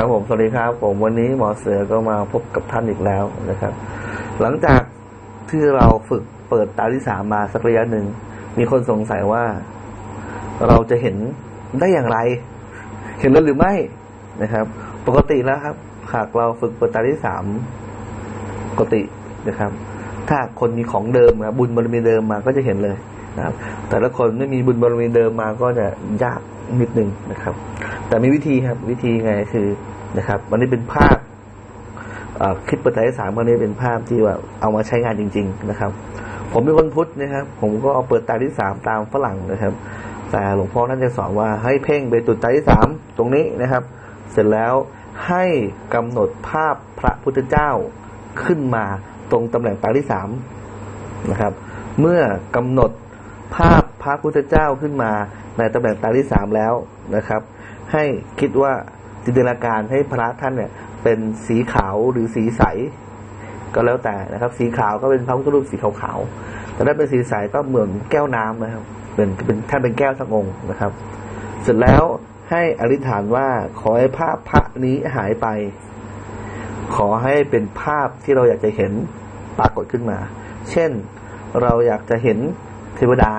ครับผมสวัสดีครับผมวันนี้หมอเสือก็มาพบกับท่านอีกแล้วนะครับ หลังจากที่เราฝึกเปิดตาที่สามมาสักระยะหนึ่ง มีคนสงสัยว่า เราจะเห็นได้อย่างไร เห็นแล้วหรือไม่นะครับ ปกติแล้วครับหากเราฝึกเปิดตาที่สามปกตินะครับ ถ้าคนมีของเดิมนะบุญบารมีเดิมมาก็จะเห็นเลย นะครับ แต่ละคนไม่มีบุญบารมีเดิมมาก็จะยากนิดนึงนะครับ แต่มีวิธีครับวิธีไงคือนะครับวันนี้เป็นภาพคลิปประจายสามวันนี้เป็นภาพที่ว่าเอามาใช้งานจริง ๆ นะครับ ผมเป็นคนพุทธนะครับ ผมก็เอาเปิดตาที่สามตามฝรั่งนะครับ แต่หลวงพ่อท่านจะสอนว่าให้เพ่งไปจุดตาที่สามตรงนี้นะครับ เสร็จแล้วให้กำหนดภาพพระพุทธเจ้าขึ้นมาตรงตำแหน่งตาที่สามนะครับ เมื่อกำหนด ภาพพระพุทธเจ้าขึ้นมา ในตำแหน่งตาที่สามแล้วนะครับ ให้คิดว่าจินตนาการให้พระท่านเนี่ย เป็นสีขาวหรือสีใส ก็แล้วแต่นะครับ สีขาวก็เป็นพระพุทธรูปสีขาวๆแต่ถ้าเป็นสีใสก็เหมือนแก้วน้ำนะครับเป็นเป็นท่านเป็นแก้วสักองค์นะครับ เสร็จแล้วให้อธิษฐานว่าขอให้ภาพพระนี้หายไป ขอให้เป็นภาพที่เราอยากจะเห็นปรากฏขึ้นมา เช่นเราอยากจะเห็น เทวดา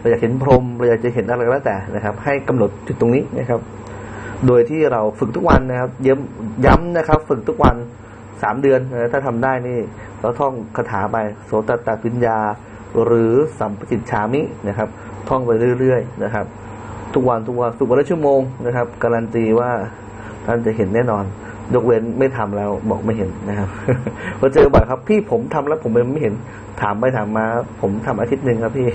เราอยากเห็นพรหมเราอยากจะเห็นอะไรก็แล้วแต่นะครับ ให้กำหนดจุดตรงนี้นะครับ โดยที่เราฝึกทุกวันนะครับ ย้ำย้ำนะครับ ฝึกทุกวันสามเดือนนะถ้าทำได้นี่เราท่องคาถาไปโสตตปิญญา หรือสัมปจิตชามินะครับ ท่องไปเรื่อยๆนะครับ ทุกวันทุกวันฝึกวันละชั่วโมงนะครับ การันตีว่าท่านจะเห็นแน่นอน ยกเว้นไม่ทำแล้วบอกไม่เห็นนะครับพอเจอบ่อยครับพี่ผมทำแล้วผมไม่เห็นถามไปถามมา ผมทำอาทิตย์หนึ่งครับพี่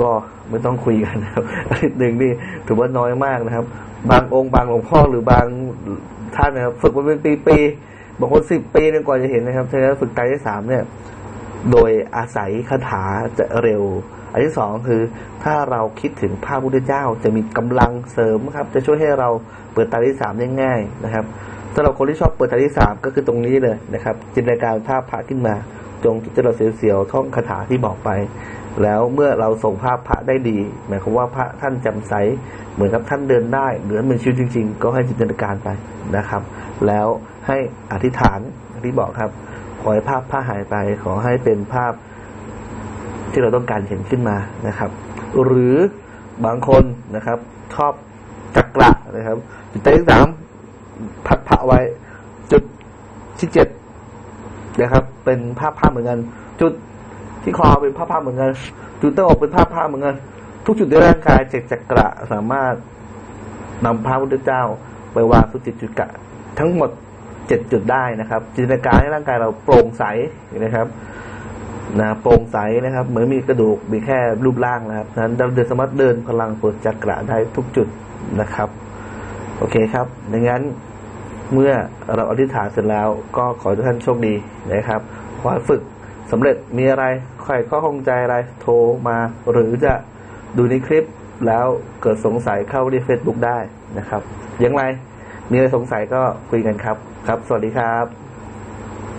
ก็ไม่ต้องคุยกันครับอาทิตย์หนึ่งนี่ถือว่าน้อยมากนะครับ บางองค์บางหลวงพ่อหรือบางท่านนะครับฝึกมาเป็นปีๆบางคนสิบปีนึงกว่าจะเห็นนะครับฉะนั้นฝึกไตที่สามเนี่ย โดยอาศัยคาถาจะเร็วอันที่สองคือถ้าเราคิดถึงพระพุทธเจ้าจะมีกำลังเสริมครับ จะช่วยให้เราเปิดตาที่สามได้ง่ายนะครับ สำหรับคนที่ชอบเปิดตาที่สามก็คือตรงนี้เลยนะครับ จินตนาการภาพพระขึ้นมา จงจิตเราเสียวๆท่องคาถาที่บอกไป แล้วเมื่อเราส่งภาพพระได้ดี หมายความว่าพระท่านจำใสเหมือนกับท่านเดินได้เหมือนเหมือนชีวิตจริง ๆ ก็ให้จินตนาการไปนะครับ แล้วให้อธิษฐานที่บอกครับขอให้ภาพพระหายไปขอให้เป็นภาพที่เราต้องการเห็นขึ้นมานะครับ หรือบางคนนะครับ ชอบจักระนะครับจุดที่สาม พัดพระไว้ จุดที่เจ็ดนะครับ เป็นภาพภาพเหมือนกัน จุดที่คอเป็นภาพภาพเหมือนกัน จุดหน้าอกเป็นภาพภาพเหมือนกัน ทุกจุดในร่างกายเจ็ดจักระสามารถนำพระพุทธเจ้าไปวางทุกจุดจุดกะ ทั้งหมดเจ็ดจุดได้นะครับ จินตนาการให้ร่างกายเราโปร่งใสนะครับนะโปร่งใสนะครับ เหมือนมีกระดูกมีแค่รูปร่างนะครับนั้นเราเดินสามารถเดินพลังปลดจักระได้ทุกจุดนะครับ โอเคครับดังนั้น เมื่อเราอธิษฐานเสร็จแล้วก็ขอทุกท่านโชคดีนะครับขอให้ฝึกสำเร็จมีอะไรใครข้อข้องใจอะไรโทรมา หรือจะดูในคลิปแล้วเกิดสงสัยเข้าที่ Facebook ได้นะครับ อยังไรมีอะไรสงสัยก็คุยกันครับ ครับ สวัสดีครับ